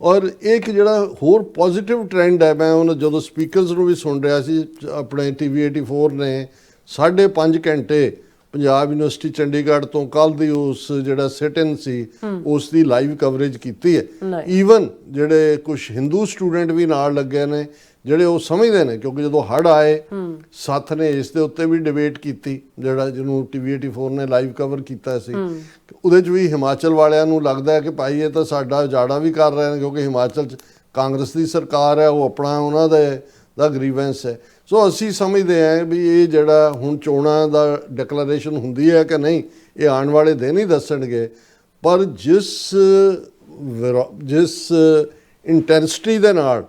ਔਰ ਇਹ ਇੱਕ ਜਿਹੜਾ ਹੋਰ ਪੋਜ਼ਿਟਿਵ ਟ੍ਰੈਂਡ ਹੈ, ਮੈਂ ਉਹਨਾਂ ਜਦੋਂ ਸਪੀਕਰਸ ਨੂੰ ਵੀ ਸੁਣ ਰਿਹਾ ਸੀ, ਆਪਣੇ ਟੀਵੀ 84 ਨੇ 5.5 ਘੰਟੇ ਪੰਜਾਬ ਯੂਨੀਵਰਸਿਟੀ ਚੰਡੀਗੜ੍ਹ ਤੋਂ ਕੱਲ ਦੀ ਉਸ ਜਿਹੜਾ ਸਿਟਨ ਸੀ ਉਸ ਦੀ ਲਾਈਵ ਕਵਰੇਜ ਕੀਤੀ ਹੈ. ਈਵਨ ਜਿਹੜੇ ਕੁਝ ਹਿੰਦੂ ਸਟੂਡੈਂਟ ਵੀ ਨਾਲ ਲੱਗੇ ਨੇ ਜਿਹੜੇ ਉਹ ਸਮਝਦੇ ਨੇ ਕਿਉਂਕਿ ਜਦੋਂ ਹੜ ਆਏ ਸੱਥ ਨੇ ਇਸ ਦੇ ਉੱਤੇ ਵੀ ਡਿਬੇਟ ਕੀਤੀ ਜਿਹੜਾ ਜਿਹਨੂੰ ਟੀਵੀ 84 ਨੇ ਲਾਈਵ ਕਵਰ ਕੀਤਾ ਸੀ। ਉਹਦੇ 'ਚ ਵੀ ਹਿਮਾਚਲ ਵਾਲਿਆਂ ਨੂੰ ਲੱਗਦਾ ਹੈ ਕਿ ਭਾਈ ਇਹ ਤਾਂ ਸਾਡਾ ਉਜਾੜਾ ਵੀ ਕਰ ਰਹੇ ਨੇ ਕਿਉਂਕਿ ਹਿਮਾਚਲ 'ਚ ਕਾਂਗਰਸ ਦੀ ਸਰਕਾਰ ਹੈ ਉਹ ਆਪਣਾ ਉਹਨਾਂ ਦੇ ਦਾ ਗ੍ਰੀਵੈਂਸ ਹੈ। ਸੋ ਅਸੀਂ ਸਮਝਦੇ ਹਾਂ ਵੀ ਇਹ ਜਿਹੜਾ ਹੁਣ ਚੋਣਾਂ ਦਾ ਡਿਕਲੇਰੇਸ਼ਨ ਹੁੰਦੀ ਹੈ ਕਿ ਨਹੀਂ ਇਹ ਆਉਣ ਵਾਲੇ ਦਿਨ ਹੀ ਦੱਸਣਗੇ। ਪਰ ਜਿਸ ਜਿਸ ਇੰਟੈਂਸਿਟੀ ਦੇ ਨਾਲ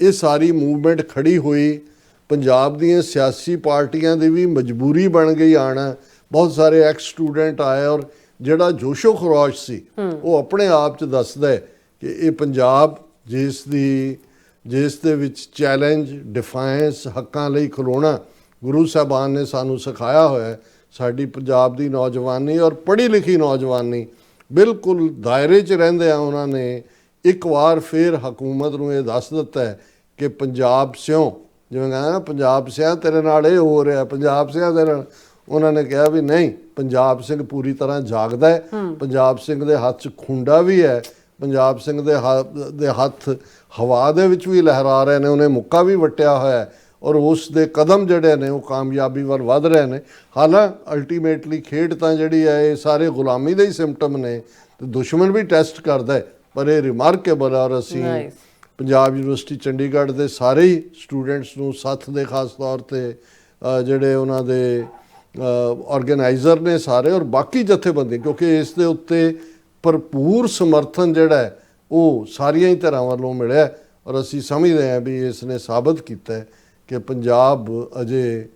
ਇਹ ਸਾਰੀ ਮੂਵਮੈਂਟ ਖੜੀ ਹੋਈ ਪੰਜਾਬ ਦੀਆਂ ਸਿਆਸੀ ਪਾਰਟੀਆਂ ਦੀ ਵੀ ਮਜਬੂਰੀ ਬਣ ਗਈ ਆਣਾ ਬਹੁਤ ਸਾਰੇ ਐਕਸ ਸਟੂਡੈਂਟ ਆਏ ਔਰ ਜਿਹੜਾ ਜੋਸ਼ੋ ਖਰੋਸ਼ ਸੀ ਉਹ ਆਪਣੇ ਆਪ ਚ ਦੱਸਦਾ ਹੈ ਕਿ ਇਹ ਪੰਜਾਬ ਜਿਸ ਦੀ ਜਿਸ ਦੇ ਵਿੱਚ ਚੈਲੰਜ ਡਿਫਾਈਂਸ ਹੱਕਾਂ ਲਈ ਖਲੋਣਾ ਗੁਰੂ ਸਾਹਿਬਾਨ ਨੇ ਸਾਨੂੰ ਸਿਖਾਇਆ ਹੋਇਆ ਹੈ। ਸਾਡੀ ਪੰਜਾਬ ਦੀ ਨੌਜਵਾਨੀ ਔਰ ਪੜ੍ਹੀ ਲਿਖੀ ਨੌਜਵਾਨੀ ਬਿਲਕੁਲ ਦਾਇਰੇ 'ਚ ਰਹਿੰਦੇ ਆ ਉਹਨਾਂ ਨੇ। ਇੱਕ ਵਾਰ ਫੇਰ ਹਕੂਮਤ ਨੂੰ ਇਹ ਦੱਸ ਦਿੱਤਾ ਹੈ ਕਿ ਪੰਜਾਬ ਸਿਓ ਜਿਵੇਂ ਕਹਿੰਦਾ ਨਾ ਪੰਜਾਬ ਸਿਆ ਤੇਰੇ ਨਾਲ ਇਹ ਹੋ ਰਿਹਾ ਪੰਜਾਬ ਸਿਆ ਦੇ ਨਾਲ। ਉਹਨਾਂ ਨੇ ਕਿਹਾ ਵੀ ਨਹੀਂ ਪੰਜਾਬ ਸਿੰਘ ਪੂਰੀ ਤਰ੍ਹਾਂ ਜਾਗਦਾ ਹੈ। ਪੰਜਾਬ ਸਿੰਘ ਦੇ ਹੱਥ 'ਚ ਖੁੰਡਾ ਵੀ ਹੈ। ਪੰਜਾਬ ਸਿੰਘ ਦੇ ਦੇ ਹੱਥ ਹਵਾ ਦੇ ਵਿੱਚ ਵੀ ਲਹਿਰਾ ਰਹੇ ਨੇ ਉਹਨੇ ਮੁੱਕਾ ਵੀ ਵਟਿਆ ਹੋਇਆ ਔਰ ਉਸ ਦੇ ਕਦਮ ਜਿਹੜੇ ਨੇ ਉਹ ਕਾਮਯਾਬੀ ਵੱਲ ਵਧ ਰਹੇ ਨੇ ਹਾਲਾਂ ਅਲਟੀਮੇਟਲੀ ਖੇਡ ਤਾਂ ਜਿਹੜੀ ਹੈ ਇਹ ਸਾਰੇ ਗੁਲਾਮੀ ਦੇ ਹੀ ਸਿੰਪਟਮ ਨੇ ਤੇ ਦੁਸ਼ਮਣ ਵੀ ਟੈਸਟ ਕਰਦਾ ਹੈ ਪਰ ਇਹ ਰਿਮਾਰਕੇਬਲ ਔਰ ਅਸੀਂ. ਪੰਜਾਬ ਯੂਨੀਵਰਸਿਟੀ ਚੰਡੀਗੜ੍ਹ ਦੇ ਸਾਰੇ ਹੀ ਸਟੂਡੈਂਟਸ ਨੂੰ ਸੱਥ ਦੇ ਖਾਸ ਤੌਰ ਤੇ ਜਿਹੜੇ ਉਹਨਾਂ ਦੇ ਆਰਗੇਨਾਈਜ਼ਰ ਨੇ ਸਾਰੇ ਔਰ ਬਾਕੀ ਜਥੇਬੰਦੀ ਕਿਉਂਕਿ ਇਸ ਦੇ ਉੱਤੇ ਭਰਪੂਰ ਸਮਰਥਨ ਜਿਹੜਾ ਉਹ ਸਾਰੀਆਂ ਹੀ ਧਿਰਾਂ ਵੱਲੋਂ ਮਿਲਿਆ ਔਰ ਅਸੀਂ ਸਮਝਦੇ ਹਾਂ ਵੀ ਇਸ ਨੇ ਸਾਬਤ ਕੀਤਾ ਹੈ ਕਿ ਪੰਜਾਬ ਅਜੇ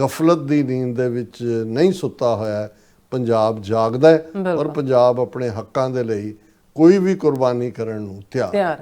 ਗਫਲਤ ਦੀ ਨੀਂਦ ਦੇ ਵਿੱਚ ਨਹੀਂ ਸੁੱਤਾ ਹੋਇਆ ਪੰਜਾਬ ਜਾਗਦਾ ਹੈ ਔਰ। ਪੰਜਾਬ ਆਪਣੇ ਹੱਕਾਂ ਦੇ ਲਈ ਕੋਈ ਵੀ ਕੁਰਬਾਨੀ ਕਰਨ ਨੂੰ। ਤਿਆਰ